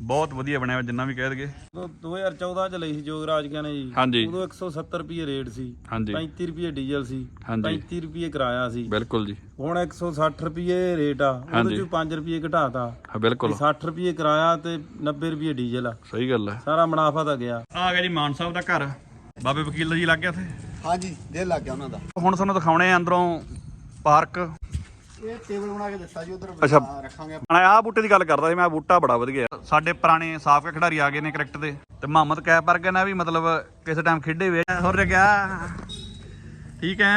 ਬਹੁਤ ਵਧੀਆ ਬਣਿਆ ਹੋਇਆ ਜਿੰਨਾ ਵੀ ਕਹਿ ਦਗੇ ਉਦੋਂ 2014 ਚ ਲਈ ਸੀ ਜੋਗਰਾਜ ਨੇ ਜੀ। ਉਦੋਂ 170 ਰੁਪਏ ਰੇਟ ਸੀ ਹਾਂਜੀ। 35 ਰੁਪਏ ਡੀਜ਼ਲ ਸੀ ਹਾਂਜੀ। 35 ਰੁਪਏ ਕਿਰਾਇਆ ਸੀ। ਬਿਲਕੁਲ ਜੀ। ਹੁਣ 160 ਰੁਪਏ ਰੇਟ ਆ ਉਹਦੇ ਹਾਂਜੀ। ਚ 5 ਰੁਪਏ ਘਟਾਤਾ। ਹਾਂ ਬਿਲਕੁਲ। 60 ਰੁਪਏ ਕਿਰਾਇਆ ਤੇ 90 ਰੁਪਏ ਡੀਜ਼ਲ ਆ। ਸਹੀ ਗੱਲ ਹੈ ਸਾਰਾ ਮੁਨਾਫਾ ਤਾਂ ਗਿਆ। ਆ ਗਿਆ ਜੀ ਮਾਨ ਸਾਹਿਬ ਦਾ ਘਰ। ਬਾਬੇ ਵਕੀਲ ਦਾ ਜੀ ਲੱਗ ਗਿਆ ਇੱਥੇ ਹਾਂਜੀ ਦੇ ਲੱਗ ਗਿਆ ਉਹਨਾਂ ਦਾ। ਹੁਣ ਤੁਹਾਨੂੰ ਦਿਖਾਉਣੇ ਆ ਅੰਦਰੋਂ ਪਾਰਕ। ਇਹ ਟੇਬਲ ਬਣਾ ਕੇ ਦਿੱਤਾ ਜੀ ਉਧਰ ਅੱਛਾ। ਰੱਖਾਂਗੇ ਮੈਂ ਆਹ ਬੂਟੇ ਦੀ ਗੱਲ ਕਰਦਾ ਸੀ ਮੈਂ ਆਹ ਬੂਟਾ ਬੜਾ ਵਧੀਆ ਸਾਡੇ ਪੁਰਾਣੇ ਸਾਬਕਾ ਖਿਡਾਰੀ ਆ ਗਏ ਨੇ ਕ੍ਰਿਕਟ ਦੇ ਤੇ ਮੁਹੰਮਦ ਕੈਪ ਵਰਗੇ ਨੇ ਵੀ ਮਤਲਬ ਕਿਸੇ ਟਾਈਮ ਖੇਡੇ ਵੇ ਹੋਰ ਗਿਆ ਠੀਕ ਹੈ।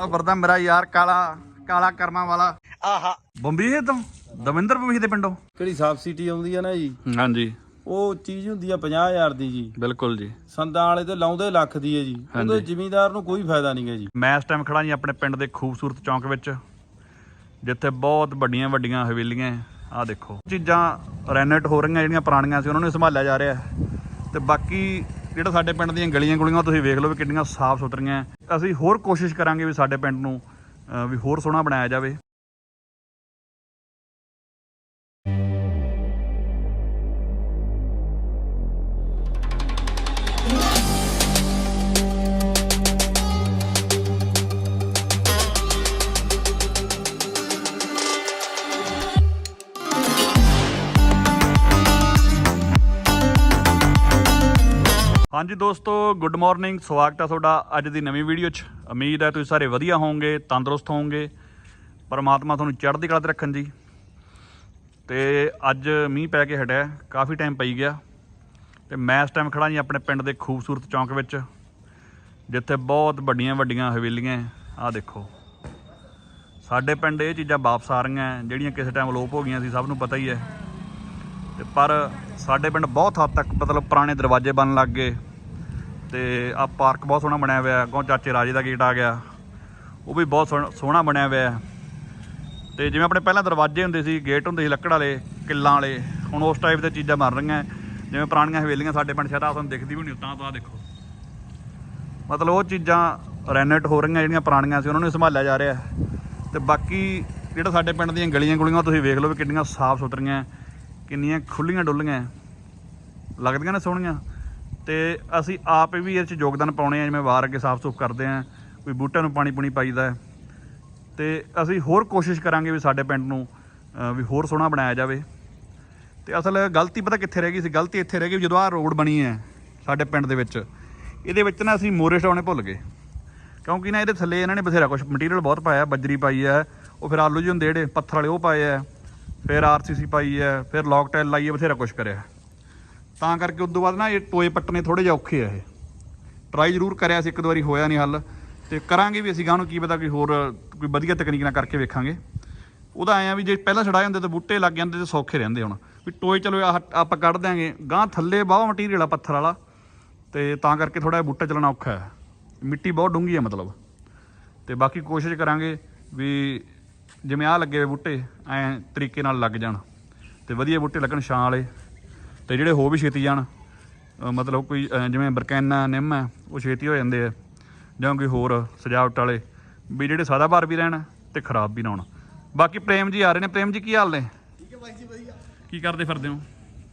ਆ ਵਰਦਾ ਮੇਰਾ ਯਾਰ ਕਾਲਾ ਕਾਲਾ ਕਰਮਾਂ ਵਾਲਾ। ਆਹਾ। ਬੰਬੀ ਤੋਂ ਦਵਿੰਦਰ ਬੰਬੀ ਦੇ ਪਿੰਡੋਂ? ਕਿਹੜੀ ਸਬਸਿਡੀ ਆਉਂਦੀ ਆ ਨਾ ਜੀ? ਹਾਂਜੀ। ਉਹ ਚੀਜ਼ ਹੁੰਦੀ ਆ 50000 ਦੀ ਜੀ। ਬਿਲਕੁਲ ਜੀ। ਸੰਦਾਂ ਵਾਲੇ ਤੇ ਲਾਉਂਦੇ ਲੱਖ ਦੀ ਹੈ ਜੀ। ਉਹਦੇ ਜ਼ਿਮੀਂਦਾਰ ਨੂੰ ਕੋਈ ਫਾਇਦਾ ਨਹੀਂ ਹੈ ਜੀ। ਮੈਂ ਇਸ ਟਾਈਮ ਖੜਾ ਜੀ ਆਪਣੇ ਪਿੰਡ ਦੇ ਖੂਬਸੂਰਤ ਚੌਂਕ ਵਿੱਚ। ਜਿੱਥੇ ਬਹੁਤ ਵੱਡੀਆਂ ਵੱਡੀਆਂ ਹਵੇਲੀਆਂ ਆ ਦੇਖੋ। ਚੀਜ਼ਾਂ ਰੈਨੇਟ ਹੋ ਰਹੀਆਂ ਜਿਹੜੀਆਂ ਪੁਰਾਣੀਆਂ ਸੀ, ਉਹਨਾਂ ਨੂੰ ਸੰਭਾਲਿਆ ਜਾ ਰਿਹਾ ਹੈ। ਤੇ ਬਾਕੀ ਜਿਹੜਾ ਸਾਡੇ ਪਿੰਡ ਦੀਆਂ ਗਲੀਆਂ ਗੁਲੀਆਂ, ਤੁਸੀਂ ਵੇਖ ਲਓ ਵੀ ਕਿੰਨੀਆਂ ਸਾਫ਼ ਸੁਥਰੀਆਂ ਅਸੀਂ ਹੋਰ ਕੋਸ਼ਿਸ਼ ਕਰਾਂਗੇ ਵੀ ਸਾਡੇ ਪਿੰਡ ਨੂੰ ਵੀ ਹੋਰ ਸੋਹਣਾ ਬਣਾਇਆ ਜਾਵੇ। ਹਾਂਜੀ ਦੋਸਤੋ ਗੁੱਡ ਮਾਰਨਿੰਗ ਸਵਾਗਤ ਹੈ ਤੁਹਾਡਾ ਅੱਜ ਦੀ ਨਵੀਂ ਵੀਡੀਓ 'ਚ। ਉਮੀਦ ਹੈ ਤੁਸੀਂ ਸਾਰੇ ਵਧੀਆ ਹੋਵੋਗੇ, ਤੰਦਰੁਸਤ ਹੋਵੋਗੇ। ਪਰਮਾਤਮਾ ਤੁਹਾਨੂੰ ਚੜ੍ਹਦੀ ਕਲਾ ਤੇ ਰੱਖਣ ਜੀ। ਤੇ ਅੱਜ ਮੀਂਹ ਪੈ ਕੇ ਹਟਿਆ, ਕਾਫੀ ਟਾਈਮ ਪਈ ਗਿਆ। ਤੇ ਮੈਂ ਇਸ ਟਾਈਮ ਖੜਾ ਜੀ ਆਪਣੇ ਪਿੰਡ ਦੇ ਖੂਬਸੂਰਤ ਚੌਂਕ ਵਿੱਚ, ਜਿੱਥੇ ਬਹੁਤ ਵੱਡੀਆਂ ਵੱਡੀਆਂ ਹਵੇਲੀਆਂ ਆਹ ਦੇਖੋ। ਸਾਡੇ ਪਿੰਡ ਇਹ ਚੀਜ਼ਾਂ ਵਾਪਸ ਆ ਰਹੀਆਂ, ਜਿਹੜੀਆਂ ਕਿਸੇ ਟਾਈਮ ਅਲੋਪ ਹੋ ਗਈਆਂ ਸੀ, ਸਭ ਨੂੰ ਪਤਾ ਹੀ ਹੈ। ਤੇ ਪਰ ਸਾਡੇ ਪਿੰਡ ਬਹੁਤ ਹੱਦ ਤੱਕ ਮਤਲਬ ਪੁਰਾਣੇ ਦਰਵਾਜ਼ੇ ਬਣਨ ਲੱਗ ਗਏ ਤੇ ਆ ਪਾਰਕ ਬਹੁਤ ਸੋਹਣਾ ਬਣਿਆ ਹੋਇਆ ਅੱਗੋਂ ਚਾਚੇ ਰਾਜੇ ਦਾ ਗੇਟ ਆ ਗਿਆ ਉਹ ਵੀ ਬਹੁਤ ਸੋਹਣਾ- ਸੋਹਣਾ ਬਣਿਆ ਹੋਇਆ ਹੈ। ਤੇ ਜਿਵੇਂ ਆਪਣੇ ਪਹਿਲਾਂ ਦਰਵਾਜ਼ੇ ਹੁੰਦੇ ਸੀ, ਗੇਟ ਹੁੰਦੇ ਸੀ ਲੱਕੜ ਵਾਲੇ, ਕਿੱਲਾਂ ਵਾਲੇ, ਹੁਣ ਉਸ ਟਾਈਪ ਦੀਆਂ ਚੀਜ਼ਾਂ ਬਣ ਰਹੀਆਂ ਜਿਵੇਂ ਪੁਰਾਣੀਆਂ ਹਵੇਲੀਆਂ ਸਾਡੇ ਪਿੰਡ ਸ਼ਾਇਦ ਆ ਤੁਹਾਨੂੰ ਦਿਖਦੀ ਵੀ ਨਹੀਂ ਤਾਂ ਤਾਂ ਆਹ ਦੇਖੋ ਮਤਲਬ ਉਹ ਚੀਜ਼ਾਂ ਰੈਨੇਟ ਹੋ ਰਹੀਆਂ ਜਿਹੜੀਆਂ ਪੁਰਾਣੀਆਂ ਸੀ, ਉਹਨਾਂ ਨੂੰ ਸੰਭਾਲਿਆ ਜਾ ਰਿਹਾ ਹੈ। ਤੇ ਬਾਕੀ ਜਿਹੜਾ ਸਾਡੇ ਪਿੰਡ ਦੀਆਂ ਗਲੀਆਂ ਗੁਲੀਆਂ ਤੁਸੀਂ ਵੇਖ ਲਓ ਵੀ ਕਿੰਨੀਆਂ ਸਾਫ਼ ਸੁਥਰੀਆਂ ਕਿੰਨੀਆਂ ਖੁੱਲੀਆਂ ਡੁੱਲੀਆਂ ਲੱਗਦੀਆਂ ਨੇ ਸੋਹਣੀਆਂ। ਤੇ ਅਸੀਂ ਆਪ ਵੀ ਇਹ 'ਚ ਯੋਗਦਾਨ ਪਾਉਣੇ ਆ, ਜਿਵੇਂ ਵਾਰ ਅੱਗੇ ਸਾਫ਼ ਸੁਫ ਕਰਦੇ ਆ ਕੋਈ ਬੂਟਿਆਂ ਨੂੰ ਪਾਣੀ ਪੁਣੀ ਪਾਈਦਾ ਹੈ ਤੇ ਅਸੀਂ ਹੋਰ ਕੋਸ਼ਿਸ਼ ਕਰਾਂਗੇ ਵੀ ਸਾਡੇ ਪਿੰਡ ਨੂੰ ਵੀ ਹੋਰ ਸੋਹਣਾ ਬਣਾਇਆ ਜਾਵੇ। ਤੇ ਅਸਲ ਗਲਤੀ ਪਤਾ ਕਿੱਥੇ ਰਹਿ ਗਈ ਸੀ? ਗਲਤੀ ਇੱਥੇ ਰਹਿ ਗਈ ਵੀ ਜਦੋਂ ਆ ਰੋਡ ਬਣੀ ਹੈ ਸਾਡੇ ਪਿੰਡ ਦੇ ਵਿੱਚ। ਇਹਦੇ ਵਿੱਚ ਨਾ ਅਸੀਂ ਮੋਰੇ ਸਟਾਉਣੇ ਭੁੱਲ ਗਏ। ਕਿਉਂਕਿ ਨਾ ਇਹਦੇ ਥੱਲੇ ਇਹਨਾਂ ਨੇ ਬਥੇਰਾ ਕੁਝ ਮਟੀਰੀਅਲ ਬਹੁਤ ਪਾਇਆ, ਬੱਜਰੀ ਪਾਈ ਹੈ ਉਹ ਫਿਰ ਆਲੂ ਜੀ ਹੁੰਦੇ ਜਿਹੜੇ, ਪੱਥਰ ਵਾਲੇ ਉਹ ਪਾਏ ਆ ਫਿਰ ਆਰਸੀਸੀ ਪਾਈ ਹੈ, ਫਿਰ ਲੌਕ ਟੈਲ ਲਾਈ ਹੈ, ਬਥੇਰਾ ਕੁਝ ਕਰਿਆ। ਤਾਂ ਕਰਕੇ ਉਦੋਂ ਬਾਅਦ ਨਾ ਇਹ ਟੋਏ ਪੱਟਣੇ ਥੋੜੇ ਜਿਹਾ ਔਖੇ ਆ ਇਹ। ਟਰਾਈ ਜ਼ਰੂਰ ਕਰਿਆ ਸੀ, ਇੱਕ ਦੋ ਵਾਰੀ ਹੋਇਆ ਨਹੀਂ ਹੱਲ। ਤੇ ਕਰਾਂਗੇ ਵੀ ਅਸੀਂ ਗਾਂ ਨੂੰ ਕੀ ਪਤਾ ਕੋਈ ਹੋਰ, ਕੋਈ ਵਧੀਆ ਤਕਨੀਕ ਨਾਲ ਕਰਕੇ ਵੇਖਾਂਗੇ। ਉਹਦਾ ਐਂ ਆ ਵੀ ਜੇ ਪਹਿਲਾਂ ਛੜਾਏ ਹੁੰਦੇ ਤਾਂ ਬੂਟੇ ਲੱਗ ਜਾਂਦੇ ਤੇ ਸੌਖੇ ਰਹਿੰਦੇ ਹੁਣ। ਵੀ ਟੋਏ ਚਲੋ ਆਹ ਆਪਾਂ ਕੱਢ ਦਿਆਂਗੇ। ਗਾਂ ਥੱਲੇ ਬਾਹਰ ਮਟੀਰੀਅਲ ਆ ਪੱਥਰ ਵਾਲਾ। ਤੇ ਤਾਂ ਕਰਕੇ ਥੋੜਾ ਬੂਟਾ ਚੱਲਣਾ ਔਖਾ ਹੈ। ਮਿੱਟੀ ਬਹੁਤ ਡੂੰਘੀ ਹੈ ਮਤਲਬ। ਤੇ ਬਾਕੀ ਕੋਸ਼ਿਸ਼ ਕਰਾਂਗੇ ਵੀ ਜਿਵੇਂ ਆ ਲੱਗੇ ਹੋਏ ਬੂਟੇ ਐ ਤਰੀਕੇ ਨਾਲ ਲੱਗ ਜਾਣ ਤੇ ਵਧੀਆ ਬੂਟੇ ਲੱਗਣ ਛਾਂ ਵਾਲੇ ਤੇ ਜਿਹੜੇ ਹੋ ਵੀ ਛੇਤੀ ਜਾਣ ਮਤਲਬ ਕੋਈ ਜਿਵੇਂ ਬਰਕੈਨਾ ਨਿੰਮ ਹੈ ਉਹ ਛੇਤੀ ਹੋ ਜਾਂਦੇ ਆ ਜਾਂ ਕੋਈ ਹੋਰ ਸਜਾਵਟ ਵਾਲੇ ਵੀ ਜਿਹੜੇ ਸਦਾਬਹਾਰ ਵੀ ਰਹਿਣ ਤੇ ਖਰਾਬ ਵੀ ਨਾ ਹੋਣ। ਬਾਕੀ ਪ੍ਰੇਮ ਜੀ ਆ ਰਹੇ ਨੇ। ਪ੍ਰੇਮ ਜੀ ਕੀ ਹਾਲ ਨੇ? ਠੀਕ ਹੈ ਬਾਈ ਜੀ ਵਧੀਆ। ਕੀ ਕਰਦੇ ਫਿਰਦੇ ਹੋ?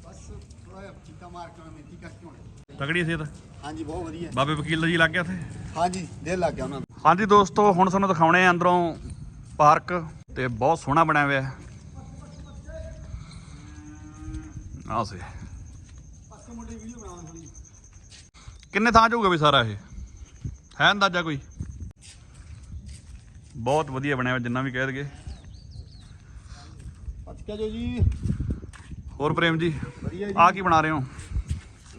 ਬਸ ਥੋੜਾ ਜਿਹਾ ਚੀਕਾ ਮਾਰ ਕੇ ਮਿੱਟੀ ਕਰਕੇ ਹੋਣੇ ਤਗੜੀ ਸਿਹਤ? ਹਾਂਜੀ ਬਹੁਤ ਵਧੀਆ। ਬਾਬੇ ਵਕੀਲ ਜੀ ਲੱਗ ਗਿਆ ਉੱਥੇ? ਹਾਂਜੀ ਦੇ ਲੱਗ ਗਿਆ ਉਹਨਾਂ ਹਾਂਜੀ ਦੋਸਤੋ ਹੁਣ ਤੁਹਾਨੂੰ ਦਿਖਾਉਣੇ ਆ ਅੰਦਰੋਂ ਪਾਰਕ। ਤੇ ਬਹੁਤ ਸੋਹਣਾ ਬਣਿਆ ਹੋਇਆ ਹੈ। ਆਹ ਸੇ। ਕਿੰਨੇ ਥਾਂ 'ਚ ਹੋਊਗਾ ਵੀ ਸਾਰਾ ਇਹ? ਹੈ ਅੰਦਾਜ਼ਾ ਕੋਈ? ਬਹੁਤ ਵਧੀਆ ਬਣਿਆ ਹੋਇਆ ਜਿੰਨਾ ਵੀ ਕਹਿ ਦਗੇ ਕੇ ਜੋ ਜੀ। ਹੋਰ ਪ੍ਰੇਮ ਜੀ ਵਧੀਆ ਆਹ ਕੀ ਬਣਾ ਰਹੇ ਹੋ?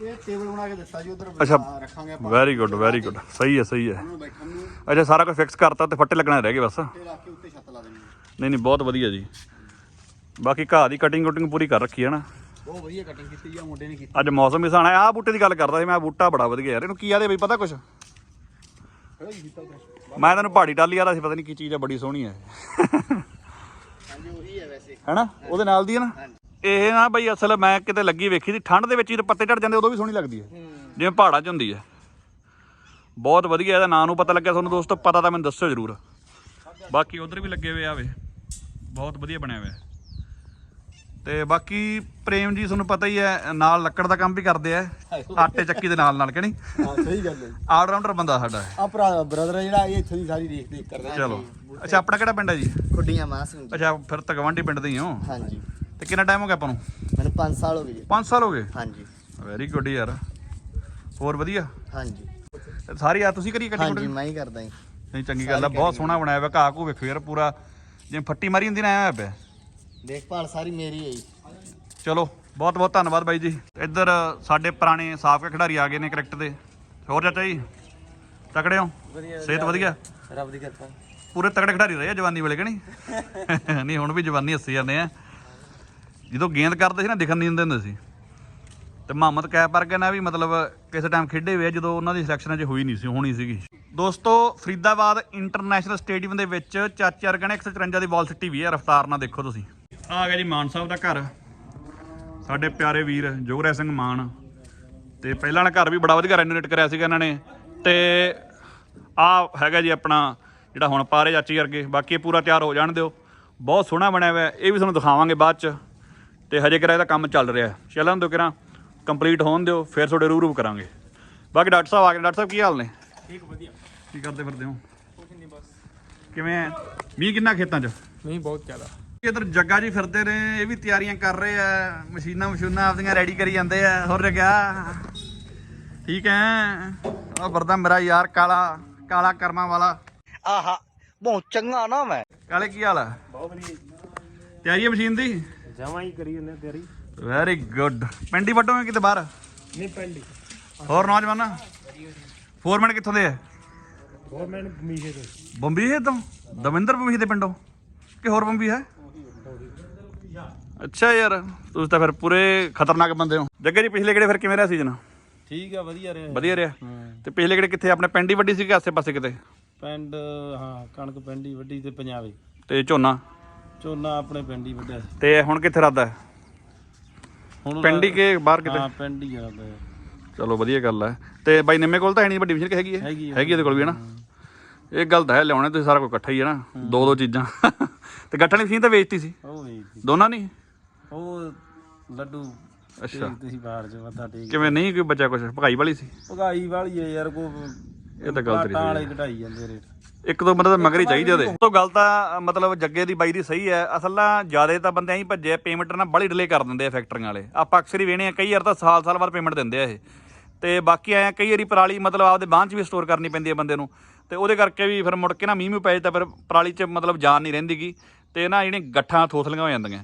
ਇਹ ਟੇਬਲ ਬਣਾ ਕੇ ਦਿੱਤਾ ਜੀ ਉਧਰ ਅੱਛਾ। ਰੱਖਾਂਗੇ ਆਪਾਂ। ਵੈਰੀ ਗੁੱਡ ਵੈਰੀ ਗੁੱਡ ਸਹੀ ਹੈ ਸਹੀ ਹੈ। ਉਹਨੂੰ ਬੈਠਣ ਨੂੰ। ਅੱਛਾ ਸਾਰਾ ਕੁਝ ਫਿਕਸ ਕਰਤਾ ਤੇ ਫੱਟੇ ਲੱਗਣੇ ਰਹਿ ਗਏ ਬਸ। ਤੇ ਰੱਖ ਕੇ ਉੱਤੇ ਛੱਤ ਲਾ ਦੇਣੀ। ਨਹੀਂ ਨਹੀਂ ਬਹੁਤ ਵਧੀਆ ਜੀ। ਬਾਕੀ ਘਾਹ ਦੀ ਕਟਿੰਗ ਕੁਟਿੰਗ ਪੂਰੀ ਕਰ ਰੱਖੀ ਹੈ ਨਾ। ਬਹੁਤ ਵਧੀਆ ਕਟਿੰਗ ਕੀਤੀ ਆ ਮੁੰਡੇ ਨੇ ਕੀਤੀ। ਅੱਜ ਮੌਸਮ ਹੈ ਆਹ ਬੂਟੇ ਦੀ ਗੱਲ ਕਰਦਾ ਸੀ ਮੈਂ ਬੂਟਾ ਬੜਾ ਵਧੀਆ ਯਾਰ ਇਹਨੂੰ ਕੀ ਆਦੇ ਬਈ ਪਤਾ ਕੁਛ। ਮੈਂ ਤੈਨੂੰ ਪਹਾੜੀ ਟਾਲੀ ਆਦਾ ਸੀ ਪਤਾ ਨਹੀਂ ਕੀ ਚੀਜ਼ ਆ ਬੜੀ ਸੋਹਣੀ ਹੈ ਹਾਂਜੀ ਉਹੀ ਹੈ ਵੈਸੇ। ਹੈਨਾ? ਉਹਦੇ ਨਾਲ ਦੀ ਹੈ ਨਾ? ਇਹ ਨਾ ਬਈ ਅਸਲ ਮੈਂ ਕਿਤੇ ਲੱਗੀ ਵੇਖੀ ਸੀ ਠੰਡ ਦੇ ਵਿੱਚ ਹੀ ਪੱਤੇ ਝੜ ਜਾਂਦੇ ਉਦੋਂ ਵੀ ਸੋਹਣੀ ਲੱਗਦੀ ਹੈ। ਜਿਵੇਂ ਪਹਾੜਾਂ 'ਚ ਹੁੰਦੀ ਹੈ ਬਹੁਤ ਵਧੀਆ ਇਹਦਾ ਨਾਂ ਨੂੰ ਪਤਾ ਲੱਗਿਆ ਤੁਹਾਨੂੰ ਦੋਸਤੋ ਪਤਾ ਤਾਂ ਮੈਨੂੰ ਦੱਸਿਓ ਜਰੂਰ। ਬਾਕੀ ਉਧਰ ਵੀ ਲੱਗੇ ਹੋਏ ਆਵੇ ਬਹੁਤ ਵਧੀਆ ਬਣਿਆ ਹੋਇਆ। ਤੇ ਬਾਕੀ ਪ੍ਰੇਮ ਜੀ ਤੁਹਾਨੂੰ ਪਤਾ ਹੀ ਹੈ ਨਾਲ ਲੱਕੜ ਦਾ ਕੰਮ ਵੀ ਕਰਦੇ ਆ। ਆਟੇ ਚੱਕੀ ਦੇ ਨਾਲ ਨਾਲ ਕਿ ਨਹੀਂ? ਹਾਂ ਸਹੀ ਗੱਲ ਹੈ ਬੰਦਾ ਸਾਡਾ। ਆ ਭਰਾ ਬ੍ਰਦਰ ਜਿਹੜਾ ਇਹ ਇੱਥੋਂ ਦੀ ਸਾਰੀ ਦੇਖ ਦੇਖ ਕਰਦਾ। ਚਲੋ। ਅੱਛਾ ਆਪਣਾ ਕਿਹੜਾ ਪਿੰਡ ਹੈ ਜੀ? ਖੁੱਡੀਆਂ ਮਾਂ ਸਿੰਘ ਜੀ ਅੱਛਾ ਫਿਰ ਤਾਂ ਗਵਾਂਢੀ ਪਿੰਡ ਦੇ ਹੀ ਹੋ। ਹਾਂਜੀ। ਤੇ ਕਿੰਨਾ ਟਾਈਮ ਹੋ ਗਿਆ ਆਪਾਂ ਨੂੰ? ਮੈਨੂੰ 5 ਸਾਲ ਹੋ ਗਏ ਜੀ। 5 ਸਾਲ ਹੋ ਗਏ? ਹਾਂਜੀ। ਵੈਰੀ ਗੁੱਡ ਯਾਰ। ਹੋਰ ਵਧੀਆ? ਹਾਂਜੀ। ਸਾਰੀ ਆ ਤੁਸੀਂ ਕਰੀ ਕੱਟੀ ਹਾਂਜੀ ਮੈਂ ਹੀ ਕਰਦਾ ਜੀ। ਨਹੀਂ ਚੰਗੀ ਗੱਲ ਆ ਬਹੁਤ ਸੋਹਣਾ ਬਣਾਇਆ ਹੋਇਆ ਘਾਹ ਘੂ ਵੇਖੋ ਯਾਰ ਪੂਰਾ ਜਿਵੇਂ ਫੱਟੀ ਮਾਰੀ ਹੁੰਦੀ ਨਾ ਐ ਪਿਆ। ਦੇਖਭਾਲ ਸਾਰੀ ਮੇਰੀ ਹੈ ਜੀ। ਚਲੋ ਬਹੁਤ ਬਹੁਤ ਧੰਨਵਾਦ ਬਾਈ ਜੀ। ਇੱਧਰ ਸਾਡੇ ਪੁਰਾਣੇ ਸਾਬਕਾ ਖਿਡਾਰੀ ਆ ਗਏ ਨੇ ਕ੍ਰਿਕਟ ਦੇ। ਹੋਰ ਚਾਚਾ ਜੀ ਤਕੜੇ ਹੋ? ਸਿਹਤ ਵਧੀਆ? ਰੱਬ ਦੀ ਕਿਰਪਾ। ਪੂਰੇ ਤਕੜੇ ਖਿਡਾਰੀ ਰਹੇ ਆ ਜਵਾਨੀ ਵੇਲੇ ਕਿ ਨਹੀਂ? ਨਹੀਂ ਹੁਣ ਵੀ ਜਵਾਨੀ ਹੱਸੀ ਜਾਂਦੇ ਆ। ਜਦੋਂ ਗੇਂਦ ਕਰਦੇ ਸੀ ਨਾ ਦਿਖਣ ਨਹੀਂ ਦਿੰਦੇ ਹੁੰਦੇ ਸੀ। ਤੇ ਮੁਹੰਮਦ ਕੈਪ ਵਰਗੇ ਨੇ ਵੀ ਮਤਲਬ ਕਿਸੇ ਟਾਈਮ ਖੇਡੇ ਹੋਏ ਆ, ਜਦੋਂ ਉਹਨਾਂ ਦੀ ਸਿਲੈਕਸ਼ਨ ਅਜੇ ਹੋਈ ਨਹੀਂ ਸੀ, ਹੋਣੀ ਸੀਗੀ। ਦੋਸਤੋ, ਫਰੀਦਾਬਾਦ ਇੰਟਰਨੈਸ਼ਨਲ ਸਟੇਡੀਅਮ ਦੇ ਵਿੱਚ ਚਾਚੇ ਅਰਗਣ 154 ਦੀ ਬਾਲ ਸਿੱਟੀ ਵੀ ਹੈ ਰਫਤਾਰ ਨਾਲ ਦੇਖੋ ਤੁਸੀਂ। ਆ ਗਿਆ ਜੀ ਮਾਨ ਸਾਹਿਬ ਦਾ ਘਰ। ਸਾਡੇ ਪਿਆਰੇ ਵੀਰ ਜੋਗਰਾ ਸਿੰਘ ਮਾਨ। ਤੇ ਪਹਿਲਾਂ ਵਾਲਾ ਘਰ ਵੀ ਬੜਾ ਵਧੀਆ ਰੈਨੋਵੇਟ ਕਰਿਆ ਸੀਗਾ ਇਹਨਾਂ ਨੇ। ਤੇ ਆ ਹੈਗਾ ਜੀ ਆਪਣਾ, ਜਿਹੜਾ ਹੁਣ ਪਾਰੇ ਚਾਚੀ ਵਰਗੇ। ਬਾਕੀ ਇਹ ਪੂਰਾ ਤਿਆਰ ਹੋ ਜਾਣ ਦਿਓ। ਬਹੁਤ ਸੋਹਣਾ ਬਣਿਆ ਹੋਇਆ, ਇਹ ਵੀ ਤੁਹਾਨੂੰ ਦਿਖਾਵਾਂਗੇ ਬਾਅਦ ਚ। ਤੇ ਹਜੇ ਕਿਰਾ ਇਹਦਾ ਕੰਮ ਚੱਲ ਰਿਹਾ। ਚੱਲਣ ਦੋ ਕਿਰਾ। ਕੰਪਲੀਟ ਹੋਣ ਦਿਓ ਫਿਰ ਤੁਹਾਡੇ ਰੂ ਕਰਾਂਗੇ। ਬਾਕੀ ਡਾਕਟਰ ਸਾਹਿਬ ਆ ਗਏ। ਡਾਕਟਰ ਸਾਹਿਬ ਕੀ ਹਾਲ ਨੇ? ਠੀਕ ਵਧੀਆ। ਕੀ ਕਰਦੇ ਫਿਰਦੇ ਹੋ? ਕੁਝ ਨਹੀਂ ਬਸ। ਕਿਵੇਂ ਹੈ ਮੀਂਹ ਕਿੰਨਾ ਖੇਤਾਂ 'ਚ? ਨਹੀਂ ਬਹੁਤ ਜ਼ਿਆਦਾ। ਇਧਰ ਜੱਗਾ ਜੀ ਫਿਰਦੇ ਨੇ ਇਹ ਵੀ ਤਿਆਰੀਆਂ ਕਰ ਰਹੇ ਆ ਮਸ਼ੀਨਾਂ ਮਸ਼ੂਨਾਂ ਆਪਦੀਆਂ ਰੈਡੀ ਕਰੀ ਜਾਂਦੇ ਆ ਹੋਰ ਜੱਗਾ? ਠੀਕ ਹੈ ਆ ਵਰਦਾ ਮੇਰਾ ਯਾਰ ਕਾਲਾ ਕਾਲਾ ਕਰਮਾਂ ਵਾਲਾ। ਆਹਾ ਬਹੁਤ ਚੰਗਾ ਨਾ ਮੈਂ। ਕਾਲੇ ਕੀ ਹਾਲ ਹੈ ਬਹੁਤ ਵਧੀਆ ਤਿਆਰੀ ਹੈ ਮਸ਼ੀਨ ਦੀ? ਜਮਾ ਹੀ ਕਰੀ ਜਾਂਦੇ ਤੇਰੀ ਵੈਰੀ ਗੁੱਡ ਪਿੰਡੀ ਵੱਡੋਗੇ ਕਿਤੇ ਬਾਹਰ? ਨਹੀਂ ਪੈਂਦੀ ਹੋਰ ਨੌਜਵਾਨਾਂ? ਫੋਰਮੈਨ ਕਿੱਥੋਂ ਦੇ ਆ? ਮੈਂ ਮੀਸ਼ੇ ਤੋਂ। ਬੰਬੀ ਹੈ ਤੋਂ? ਦਵਿੰਦਰ ਬੰਬੀ ਦੇ ਪਿੰਡੋਂ? ਕਿ ਹੋਰ ਬੰਬੀ ਹੈ? ਅੱਛਾ ਯਾਰ ਤੁਸੀਂ ਤਾਂ ਫਿਰ ਪੂਰੇ ਖਤਰਨਾਕ ਬੰਦੇ ਹੋ। ਜੱਗੇ ਜੀ ਪਿਛਲੇ ਕਿਹੜੇ ਫਿਰ ਕਿਵੇਂ ਰਿਹਾ ਸੀਜ਼ਨ ਠੀਕ ਆ ਵਧੀਆ ਰਿਹਾ। ਵਧੀਆ ਰਿਹਾ? ਤੇ ਪਿਛਲੇ ਕਿਹੜੇ ਕਿੱਥੇ? ਆਪਣੇ ਪਿੰਡ ਹੀ ਵੱਡੀ ਸੀ ਕਿ ਆਸੇ ਪਾਸੇ ਕਿਤੇ? ਪਿੰਡ ਹਾਂ ਕਣਕ ਪਿੰਡੀ ਵੱਡੀ ਤੇ ਪੰਜਾਬੀ। ਤੇ ਝੋਨਾ? ਝੋਨਾ ਆਪਣੇ ਪਿੰਡ ਹੀ ਸੀ। ਤੇ ਹੁਣ ਕਿੱਥੇ ਰੱਦਾ ਹੈ? ਹੁਣ ਪਿੰਡ ਹੀ ਕਿ ਬਾਹਰ ਕਿਤੇ? ਹਾਂ ਪਿੰਡ ਹੀ ਆ ਤੇ ਚਲੋ ਵਧੀਆ ਗੱਲ ਹੈ ਤੇ ਬਾਈ ਨਿੰਮੇ ਕੋਲ ਤਾਂ ਹੈ ਨਹੀਂ ਵੱਡੀ ਮਸ਼ੀਨ ਹੈਗੀ ਹੈ ਹੈਗੀ ਹੈ। ਹੈਗੀ ਇਹਦੇ ਕੋਲ ਵੀ ਹੈ ਨਾ? ਇਹ ਗੱਲ ਤਾਂ ਹੈ ਲਿਆਉਣੇ ਤੁਸੀਂ ਸਾਰਾ ਕੁਝ ਇਕੱਠਾ ਹੀ ਹੈ ਨਾ ਦੋ ਦੋ ਚੀਜ਼ਾਂ। ਤੇ ਗੱਠਣ ਵਾਲੀ ਮਸ਼ੀਨ ਤਾਂ ਵੇਚਤੀ ਸੀ? ਉਹ ਵੇਚਦੀ ਦੋਨਾਂ ਨਹੀਂ ਉਹ ਲੱਡੂ ਅੱਛਾ। ਤੁਸੀਂ ਬਾਹਰ ਚ ਮੱਥਾ ਟੇਕ ਕਿਵੇਂ ਨਹੀਂ ਕੋਈ ਬੱਚਾ ਕੁਝ ਭਗਾਈ ਵਾਲੀ ਸੀ? ਭਗਾਈ ਵਾਲੀ ਹੈ ਯਾਰ ਕੋ ਇਹ ਤਾਂ ਗੱਲ ਤੇਰੀ ਟਾਂ ਵਾਲੇ ਘਟਾਈ ਜਾਂਦੇ ਰੇਟ। ਇੱਕ ਦੋ ਬੰਦੇ ਤਾਂ ਮਗਰ ਹੀ ਚਾਹੀਦੇ ਉਹਦੇ। ਤੋਂ ਗੱਲ ਤਾਂ ਮਤਲਬ ਜੱਗੇ ਦੀ ਬਾਈ ਦੀ ਸਹੀ ਹੈ। ਅਸਲ ਨਾ ਜਿਆਦੇ ਤਾਂ ਬੰਦੇ ਐਂ ਭੱਜੇ ਪੇਮੈਂਟ ਨਾਲ ਬੜੀ ਡਿਲੇ ਕਰ ਦਿੰਦੇ ਆ ਫੈਕਟਰੀਆਂ ਵਾਲੇ। ਆਪਾਂ ਅਕਸਰ ਹੀ ਵੇਣੇ ਆ ਕਈ ਵਾਰ ਤਾਂ ਸਾਲ ਸਾਲ ਬਾਅਦ ਪੇਮੈਂਟ ਦਿੰਦੇ ਆ ਇਹ। ਤੇ ਬਾਕੀ ਐ ਕਈ ਵਾਰੀ ਪਰਾਲੀ ਮਤਲਬ ਆਪਦੇ ਬਾਂਹ 'ਚ ਵੀ ਸਟੋਰ ਕਰਨੀ ਪੈਂਦੀ ਹੈ ਬੰਦੇ ਨੂੰ। ਤੇ ਉਹਦੇ ਕਰਕੇ ਵੀ ਫਿਰ ਮੁੜ ਕੇ ਨਾ ਮੀਂਹ ਮੀਂਹ ਪੈ ਤਾਂ ਫਿਰ ਪਰਾਲੀ 'ਚ ਮਤਲਬ ਜਾਨ ਨਹੀਂ ਰਹਿੰਦੀਗੀ ਤੇ ਨਾ ਜਿਹੜੇ ਗੱਠਾਂ ਥੋਥਲੀਆਂ ਹੋ ਜਾਂਦੀਆਂ।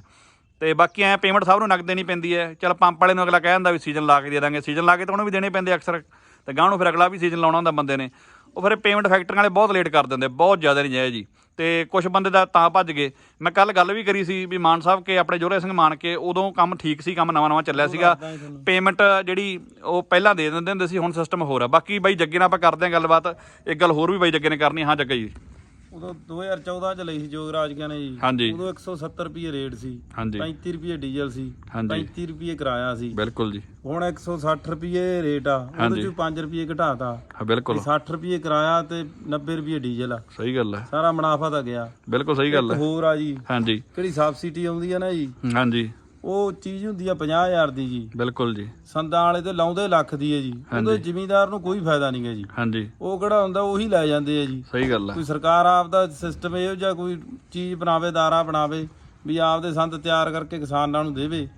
ਤੇ ਬਾਕੀ ਐ ਪੇਮੈਂਟ ਸਭ ਨੂੰ ਨਗਦ ਦੇਣੀ ਪੈਂਦੀ ਹੈ। ਚਲ ਪੰਪ ਵਾਲੇ ਨੂੰ ਅਗਲਾ ਕਹਿ ਦਿੰਦਾ ਵੀ ਸੀਜ਼ਨ ਲਾ ਕੇ ਦੇ ਦਾਂਗੇ। ਸੀਜ਼ਨ ਲਾ ਕੇ ਤਾਂ ਉਹਨੂੰ ਵੀ ਦੇਣੇ ਪੈਂਦੇ ਅਕਸਰ। ਤੇ ਗਾਂਹ ਨੂੰ ਫਿਰ ਅਗਲਾ ਵੀ ਸੀਜ਼ਨ ਲਾਉਣਾ ਹੁੰਦਾ ਬੰਦੇ ਨੇ। ਉਹ ਫਿਰ ਪੇਮੈਂਟ ਫੈਕਟਰੀਆਂ ਵਾਲੇ ਬਹੁਤ ਲੇਟ ਕਰ ਦਿੰਦੇ ਬਹੁਤ ਜ਼ਿਆਦਾ ਨਹੀਂ ਜਾਇਜ਼ ਜੀ। ਤੇ ਕੁਝ ਬੰਦੇ ਦਾ ਤਾਂ ਭੱਜ ਗਏ। ਮੈਂ ਕੱਲ ਗੱਲ ਵੀ ਕਰੀ ਸੀ ਵੀ ਮਾਨ ਸਾਹਿਬ ਕੇ ਆਪਣੇ ਜੋਰੇ ਸਿੰਘ ਮਾਨ ਕੇ ਉਦੋਂ ਕੰਮ ਠੀਕ ਸੀ ਕੰਮ ਨਵਾਂ ਨਵਾਂ ਚੱਲਿਆ ਸੀਗਾ। ਪੇਮੈਂਟ ਜਿਹੜੀ ਉਹ ਪਹਿਲਾਂ ਦੇ ਦਿੰਦੇ ਹੁੰਦੇ ਸੀ ਹੁਣ ਸਿਸਟਮ ਹੋਰ ਆ। ਬਾਕੀ ਬਾਈ ਜੱਗੇ ਨਾਲ ਆਪਾਂ ਕਰਦੇ ਹਾਂ ਗੱਲਬਾਤ। ਇੱਕ ਗੱਲ ਹੋਰ ਵੀ ਬਾਈ ਜੱਗੇ ਨੇ ਕਰਨੀ ਹਾਂ ਜੱਗਾ ਜੀ। ਉਦੋਂ 2014 ਚ ਲਈ ਸੀ ਜੋਗਰਾਜ ਗਿਆ ਨੇ ਜੀ। ਹਾਂਜੀ। ਉਦੋਂ 170 ਰੁਪਏ ਰੇਟ ਸੀ ਹਾਂਜੀ। 35 ਰੁਪਏ ਡੀਜ਼ਲ ਸੀ ਹਾਂਜੀ। 35 ਰੁਪਏ ਕਿਰਾਇਆ ਸੀ। ਬਿਲਕੁਲ ਜੀ। ਹੁਣ 160 ਰੁਪਏ ਰੇਟ ਆ ਉਹਦੇ ਹਾਂਜੀ। ਚ 5 ਰੁਪਏ ਘਟਾਤਾ। ਹਾਂ ਬਿਲਕੁਲ। 60 ਰੁਪਏ ਕਿਰਾਇਆ ਤੇ 90 ਰੁਪਏ ਡੀਜ਼ਲ ਆ। ਸਹੀ ਗੱਲ ਹੈ ਸਾਰਾ ਮੁਨਾਫਾ ਤਾਂ ਗਿਆ। ਬਿਲਕੁਲ ਸਹੀ ਗੱਲ ਹੈ ਹੋਰ ਆ ਜੀ। ਹਾਂਜੀ। ਕਿਹੜੀ ਸਬਸਿਡੀ ਆਉਂਦੀ ਆ ਨਾ ਜੀ। ਹਾਂਜੀ। ਉਹ ਚੀਜ਼ ਹੁੰਦੀ ਆ 50000 ਦੀ ਜੀ। ਬਿਲਕੁਲ ਜੀ। ਸੰਦਾਂ ਵਾਲੇ ਤੇ ਲਾਉਂਦੇ ਲੱਖ ਦੀ ਹੈ ਜੀ। ਉਹਦੇ ਜ਼ਿਮੀਂਦਾਰ ਨੂੰ ਕੋਈ ਫਾਇਦਾ ਨਹੀਂਗਾ ਜੀ। ਹਾਂਜੀ। ਉਹ ਕਿਹੜਾ ਹੁੰਦਾ ਉਹੀ ਲੈ ਜਾਂਦੇ ਆ ਜੀ। ਸਹੀ ਗੱਲ ਹੈ ਕੋਈ ਸਰਕਾਰ ਆਪ ਦਾ ਸਿਸਟਮ ਇਹੋ ਜਿਹਾ ਕੋਈ ਚੀਜ਼ ਬਣਾਵੇ ਦਾਰਾ ਬਣਾਵੇ ਵੀ ਆਪਦੇ ਸੰਦ ਤਿਆਰ ਕਰਕੇ ਕਿਸਾਨਾਂ ਨੂੰ ਦੇਵੇ।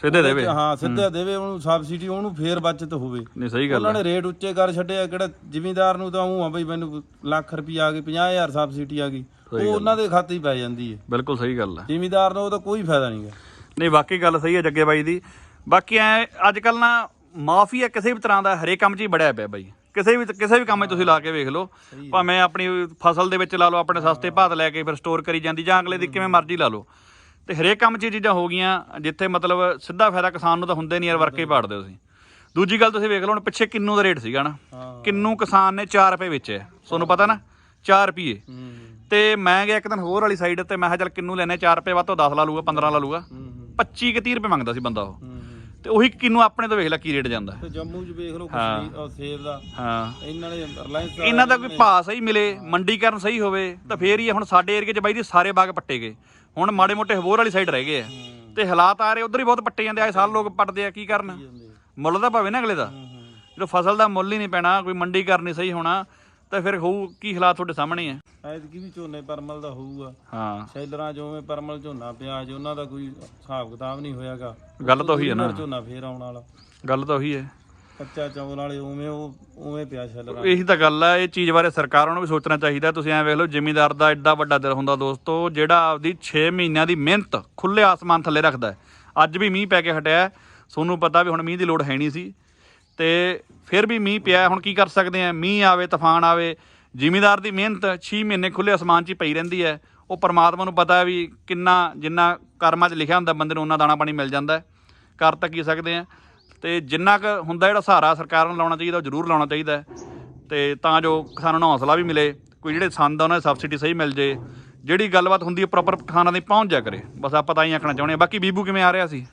ਸਿੱਧੇ ਦੇਵੇ। ਹਾਂ ਸਿੱਧਾ ਦੇਵੇ ਉਹਨੂੰ ਸਬਸਿਡੀ ਉਹਨੂੰ ਫੇਰ ਬਚਤ ਹੋਵੇ। ਨਹੀਂ ਸਹੀ ਗੱਲ ਉਹਨਾਂ ਹੈ ਨੇ ਰੇਟ ਉੱਚੇ ਕਰ ਛੱਡਿਆ ਕਿਹੜਾ ਜ਼ਿਮੀਂਦਾਰ ਨੂੰ ਤਾਂ ਉਹ ਆ ਬਈ ਮੈਨੂੰ ਲੱਖ ਰੁਪਈਆ ਆ ਗਈ 50000 ਸਬਸਿਡੀ ਆ ਗਈ। ਉਹ ਉਹਨਾਂ ਦੇ ਖਾਤੇ ਹੀ ਪੈ ਜਾਂਦੀ ਹੈ। ਬਿਲਕੁਲ ਸਹੀ ਗੱਲ ਹੈ ਜ਼ਿਮੀਂਦਾਰ ਨੂੰ ਉਹਦਾ ਕੋਈ ਫਾਇਦਾ ਨਹੀਂਗਾ ਨਹੀਂ ਵਾਕਈ ਗੱਲ ਸਹੀ ਹੈ ਜੱਗੇ ਬਾਈ ਦੀ। ਬਾਕੀ ਐ ਅੱਜ ਕੱਲ ਨਾ ਮਾਫੀਆ ਕਿਸੇ ਵੀ ਤਰ੍ਹਾਂ ਦਾ ਹਰੇਕ ਕੰਮ 'ਚ ਹੀ ਬੜਿਆ ਪਿਆ ਬਾਈ। ਕਿਸੇ ਵੀ ਕਿਸੇ ਵੀ ਕੰਮ 'ਚ ਤੁਸੀਂ ਲਾ ਕੇ ਵੇਖ ਲਓ। ਭਾਵੇਂ ਆਪਣੀ ਫਸਲ ਦੇ ਵਿੱਚ ਲਾ ਲਓ ਆਪਣੇ ਸਸਤੇ ਭਾਅ ਲੈ ਕੇ ਫਿਰ ਸਟੋਰ ਕਰੀ ਜਾਂਦੀ ਜਾਂ ਅਗਲੇ ਦੀ ਕਿਵੇਂ ਮਰਜ਼ੀ ਲਾ ਲਓ। ਤੇ ਹਰੇਕ ਕੰਮ 'ਚ ਚੀਜ਼ਾਂ ਹੋ ਗਈਆਂ ਜਿੱਥੇ ਮਤਲਬ ਸਿੱਧਾ ਫਾਇਦਾ ਕਿਸਾਨ ਨੂੰ ਤਾਂ ਹੁੰਦੇ ਨਹੀਂ ਯਾਰ ਵਰਕੇ ਪਾੜਦੇ ਤੁਸੀਂ। ਦੂਜੀ ਗੱਲ ਤੁਸੀਂ ਵੇਖ ਲਓ ਹੁਣ ਪਿੱਛੇ ਕਿੰਨੂ ਦਾ ਰੇਟ ਸੀਗਾ ਨਾ? ਕਿੰਨੂ ਕਿਸਾਨ ਨੇ 4 ਰੁਪਏ ਵੇਚਿਆ। ਤੁਹਾਨੂੰ ਪਤਾ ਨਾ 4 ਰੁਪਏ ਤੇ ਮੈਂ ਗਿਆ ਇੱਕ ਦਿਨ ਹੋਰ ਵਾਲੀ ਸਾਈਡ ਤੇ ਮੈਂ ਕਿਹਾ ਚੱਲ ਕਿੰਨੂ ਲੈਨੇ 4 ਰੁਪਏ ਵੱਧ ਤੋਂ 10 ਲਾ ਲੂਗਾ 15 ਲਾ ਲੂਗਾ 25 ਕਿ 30 ਰੁਪਏ ਮੰਗਦਾ ਸੀ ਬੰਦਾ ਉਹ। ਤੇ ਉਹੀ ਕਿੰਨੂ ਆਪਣੇ ਤੋਂ ਵੇਖ ਲੈ ਕੀ ਰੇਟ ਜਾਂਦਾ। ਤੇ ਜੰਮੂ 'ਚ ਵੇਖ ਲਓ। ਕਸ਼ਮੀਰ ਸੇਬ ਦਾ। ਹਾਂ। ਇਹਨਾਂ ਨੇ ਰਿਲਾਇੰਸ ਇਹਨਾਂ ਦਾ ਕੋਈ ਭਾਅ ਸਹੀ ਮਿਲੇ ਮੰਡੀਕਰਨ ਸਹੀ ਹੋਵੇ ਤਾਂ ਫੇਰ ਹੀ। ਹੁਣ ਸਾਡੇ ਏਰੀਏ 'ਚ ਬਾਈ ਦੀ ਸਾਰੇ ਬਾਗ ਪੱਟੇ ਗਏ। ਹੁਣ ਮਾੜੇ ਮੋਟੇ ਹਬੋਰ ਵਾਲੀ ਸਾਈਡ ਰਹਿ ਗਏ ਆ। ਤੇ ਹਾਲਾਤ ਆ ਰਹੇ ਉਧਰ ਹੀ ਬਹੁਤ ਪੱਟੇ ਜਾਂਦੇ ਆ ਇਹ ਸਾਲ ਲੋਕ ਪੱਟਦੇ ਆ ਕੀ ਕਰਨ? ਮੁੱਲ ਤਾਂ ਭਾਵੇਂ ਨਾ ਅਗਲੇ ਦਾ। ਜਦੋਂ ਫਸਲ ਦਾ ਮੁੱਲ ਹੀ ਨਹੀਂ ਪੈਣਾ ਕੋਈ ਮੰਡੀ ਕਰਨੀ ਸਹੀ ਹੋਣਾ ਤਾਂ ਫਿਰ ਹੋਊ ਕੀ ਹਾਲਾਤ ਤੁਹਾਡੇ ਸਾਹਮਣੇ ਆ। ਐਤਕੀ ਵੀ ਝੋਨੇ ਪਰਮਲ ਦਾ ਹੋਊਗਾ। ਹਾਂ। ਸ਼ੈਲਰਾਂ ਜਿਵੇਂ ਪਰਮਲ ਝੋਨਾ ਪਿਆ ਜੋ ਉਹਨਾਂ ਦਾ ਕੋਈ ਹਿਸਾਬ ਕਿਤਾਬ ਨਹੀਂ ਹੋਇਆਗਾ। ਗੱਲ ਤਾਂ ਉਹੀ ਹੈ ਨਾ। ਝੋਨਾ ਫੇਰ ਆਉਣ ਵਾਲਾ। ਗੱਲ ਤਾਂ ਉਹੀ ਹੈ। ਕੱਚਾ ਚੌਲ ਵਾਲੇ ਉਵੇਂ ਉਹ ਉਵੇਂ ਪਿਆ ਸ਼ੈਲਰਾਂ ਇਹੀ ਤਾਂ ਗੱਲ ਹੈ ਇਹ ਚੀਜ਼ ਬਾਰੇ ਸਰਕਾਰਾਂ ਨੂੰ ਵੀ ਸੋਚਣਾ ਚਾਹੀਦਾ। ਤੁਸੀਂ ਐਂ ਵੇਖ ਲਓ ਜ਼ਿਮੀਂਦਾਰ ਦਾ ਐਡਾ ਵੱਡਾ ਦਿਲ ਹੁੰਦਾ ਦੋਸਤੋ ਜਿਹੜਾ ਆਪਦੀ 6 ਮਹੀਨਿਆਂ ਦੀ ਮਿਹਨਤ ਖੁੱਲੇ ਆਸਮਾਨ ਥੱਲੇ ਰੱਖਦਾ ਅੱਜ ਵੀ ਮੀਂਹ ਪੈ ਕੇ ਹਟਿਆ। ਤੁਹਾਨੂੰ ਪਤਾ ਵੀ ਹੁਣ ਮੀਂਹ ਦੀ ਲੋੜ ਹੈ ਨਹੀਂ ਸੀ। ਤੇ ਫਿਰ ਵੀ ਮੀਂਹ ਪਿਆ ਹੁਣ ਕੀ ਕਰ ਸਕਦੇ ਆ? ਮੀਂਹ ਆਵੇ ਤੂਫਾਨ ਆਵੇ ਜ਼ਿਮੀਂਦਾਰ ਦੀ ਮਿਹਨਤ 6 ਮਹੀਨੇ ਖੁੱਲੇ ਆਸਮਾਨ 'ਚ ਹੀ ਪਈ ਰਹਿੰਦੀ ਹੈ। ਉਹ ਪਰਮਾਤਮਾ ਨੂੰ ਪਤਾ ਹੈ ਵੀ ਕਿੰਨਾ ਜਿੰਨਾ ਕਰਮਾਂ 'ਚ ਲਿਖਿਆ ਹੁੰਦਾ ਬੰਦੇ ਨੂੰ ਉਹਨਾਂ ਦਾਣਾ ਪਾਣੀ ਮਿਲ ਜਾਂਦਾ ਹੈ। ਕਰ ਤਾਂ ਕੀ ਸਕਦੇ ਆ ਤੇ ਜਿੰਨਾ ਕੁ ਹੁੰਦਾ ਜਿਹੜਾ ਸਹਾਰਾ ਸਰਕਾਰ ਨੂੰ ਲਾਉਣਾ ਚਾਹੀਦਾ ਉਹ ਜ਼ਰੂਰ ਲਾਉਣਾ ਚਾਹੀਦਾ ਤੇ ਤਾਂ ਜੋ ਕਿਸਾਨਾਂ ਨੂੰ ਹੌਸਲਾ ਵੀ ਮਿਲੇ ਕੋਈ ਜਿਹੜੇ ਸੰਦ ਆ ਉਹਨਾਂ ਦੀ ਸਬਸਿਡੀ ਸਹੀ ਮਿਲ ਜੇ। ਜਿਹੜੀ ਗੱਲਬਾਤ ਹੁੰਦੀ ਹੈ ਪ੍ਰੋਪਰ ਕਿਸਾਨਾਂ ਦੀ ਪਹੁੰਚ ਜਾ ਕਰੇ। ਬਸ ਆਪਾਂ ਤਾਂ ਹੀ ਆਖਣਾ ਚਾਹੁੰਦੇ ਹਾਂ। ਬਾਕੀ ਬੀਬੂ ਕਿਵੇਂ ਆ ਰਿਹਾ ਸੀ?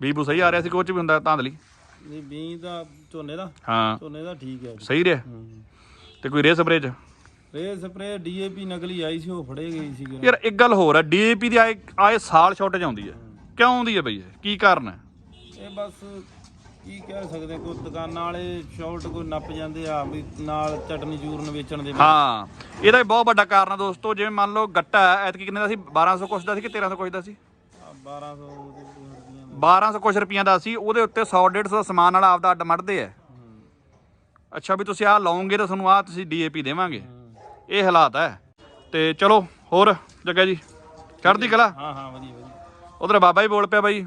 ਬੀਬੂ ਸਹੀ ਆ ਰਿਹਾ ਸੀ ਕੋਚ ਵੀ ਹੁੰਦਾ ਧਾਂਦਲੀ। ਨਹੀਂ ਬੀਂ ਦਾ ਝੋਨੇ ਦਾ? ਹਾਂ। ਝੋਨੇ ਦਾ ਠੀਕ ਹੈ ਸਹੀ ਰਿਹਾ? ਤੇ ਕੋਈ ਰੇ ਸਪਰੇ ਚ? ਰੇ ਸਪਰੇ ਡੀਏਪੀ ਨਕਲੀ ਆਈ ਸੀ ਉਹ ਫੜੇ ਗਈ ਸੀ ਯਾਰ ਇੱਕ ਗੱਲ ਹੋਰ ਹੈ ਡੀਏਪੀ ਦੀ ਆਏ ਆਏ ਸਾਲ ਸ਼ਾਰਟੇਜ ਆਉਂਦੀ ਹੈ। ਕਿਉਂ ਆਉਂਦੀ ਹੈ ਬਈ ਇਹ? ਕੀ ਕਾਰਨ ਹੈ ਇਹ ਬਸ ਕੀ ਕਹਿ ਸਕਦੇ ਕੋਈ ਦੁਕਾਨਾਂ ਵਾਲੇ ਸ਼ਾਰਟ ਕੋਈ ਨੱਪ ਜਾਂਦੇ ਆ ਵੀ ਨਾਲ ਚਟਨੀ ਚੂਰਨ ਵੇਚਣ ਦੇ ਹਾਂ ਇਹਦਾ ਵੀ ਬਹੁਤ ਵੱਡਾ ਕਾਰਨ ਹੈ ਦੋਸਤੋ ਜਿਵੇਂ ਮੰਨ ਲਓ ਗੱਟਾ ਐਤਕੀ ਕਿੰਨੇ ਦਾ ਸੀ? 1200 ਕੁਛ ਦਾ ਸੀ ਕਿ 1300 ਕੁਛ ਦਾ ਸੀ? ਆਹ 1200 ਦੇ ਰੁਪਈਆਂ 1200 ਕੁਛ ਰੁਪਈਆਂ ਦਾ ਸੀ ਉਹਦੇ ਉੱਤੇ 100 150 ਦਾ ਸਮਾਨ ਵਾਲਾ ਆਪਦਾ ਅੱਡ ਮੜਦੇ ਆ। ਅੱਛਾ ਵੀ ਤੁਸੀਂ ਆਹ ਲਾਓਗੇ ਤਾਂ ਤੁਹਾਨੂੰ ਆਹ ਤੁਸੀਂ ਡੀਏਪੀ ਦੇਵਾਂਗੇ। ਇਹ ਹਾਲਾਤ ਹੈ। ਤੇ ਚਲੋ ਹੋਰ ਜੱਗਾ ਜੀ ਚੜ੍ਹਦੀ ਕਲਾ? ਹਾਂ ਹਾਂ ਵਧੀਆ ਵਧੀਆ। ਉਧਰ ਬਾਬਾ ਹੀ ਬੋਲ ਪਿਆ ਬਾਈ।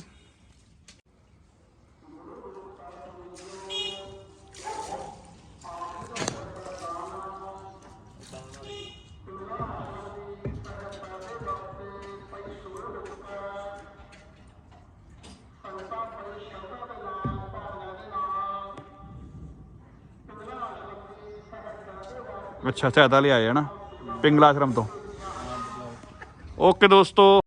ਅੱਛਾ ਸਹਾਇਤਾ ਲਈ ਆਏ ਆ ਨਾ ਪਿੰਗਲਾ ਆਸ਼ਰਮ ਤੋਂ। ਓਕੇ ਦੋਸਤੋ।